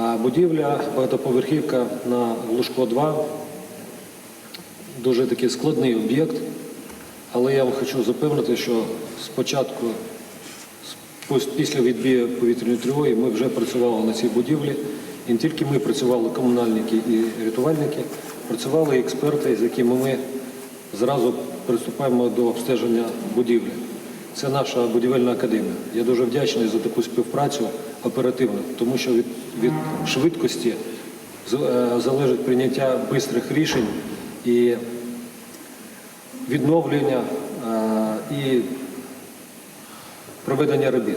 А будівля багатоповерхівка на Глушко 2 дуже такий складний об'єкт. Але я вам хочу запевнити, що спочатку, після відбію повітряної тривоги, ми вже працювали на цій будівлі. І не тільки ми працювали, комунальники і рятувальники, працювали і експерти, з якими ми зразу приступаємо до обстеження будівлі. Це наша будівельна академія. Я дуже вдячний за таку співпрацю оперативну, тому що від, від швидкості е, залежить прийняття швидких рішень і відновлення е, і проведення робіт.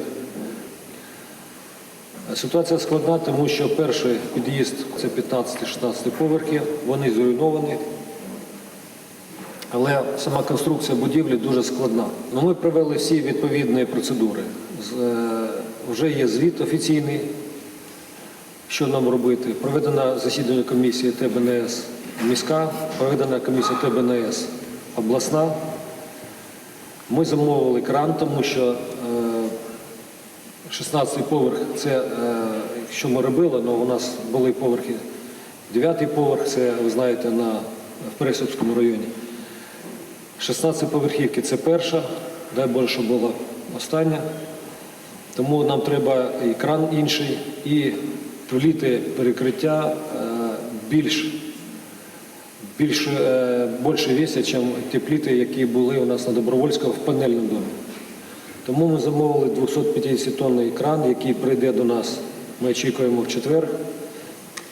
Ситуація складна, тому що перший під'їзд це 15-16 поверхи, вони зруйновані. Але сама конструкція будівлі дуже складна. Ну, ми провели всі відповідні процедури. Е, Вже є звіт офіційний, що нам робити. Проведено засідання комісії ТБНС міська, проведена комісія ТБНС обласна. Ми замовили кран, тому що е, 16-й поверх це е, що ми робили, але у нас були поверхи. 9-й поверх це, ви знаєте, на, в Пересипському районі. 16 поверхівки це перша, дай Боже, щоб була остання. Тому нам треба і кран інший, і пліти перекриття е, більш, більш, е, більше весять, ніж ті пліти, які були у нас на Добровольського в панельному домі. Тому ми замовили 250-тонний кран, який прийде до нас. Ми очікуємо в четвер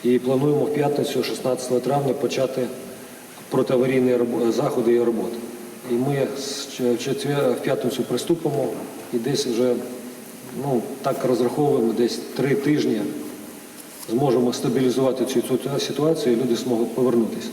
і плануємо в п'ятницю, 16 травня, почати протиаварійні заходи і роботи. І ми в четвер, в п'ятницю приступимо і десь вже ну, так розраховуємо, десь три тижні зможемо стабілізувати цю ситуацію і люди зможуть повернутися.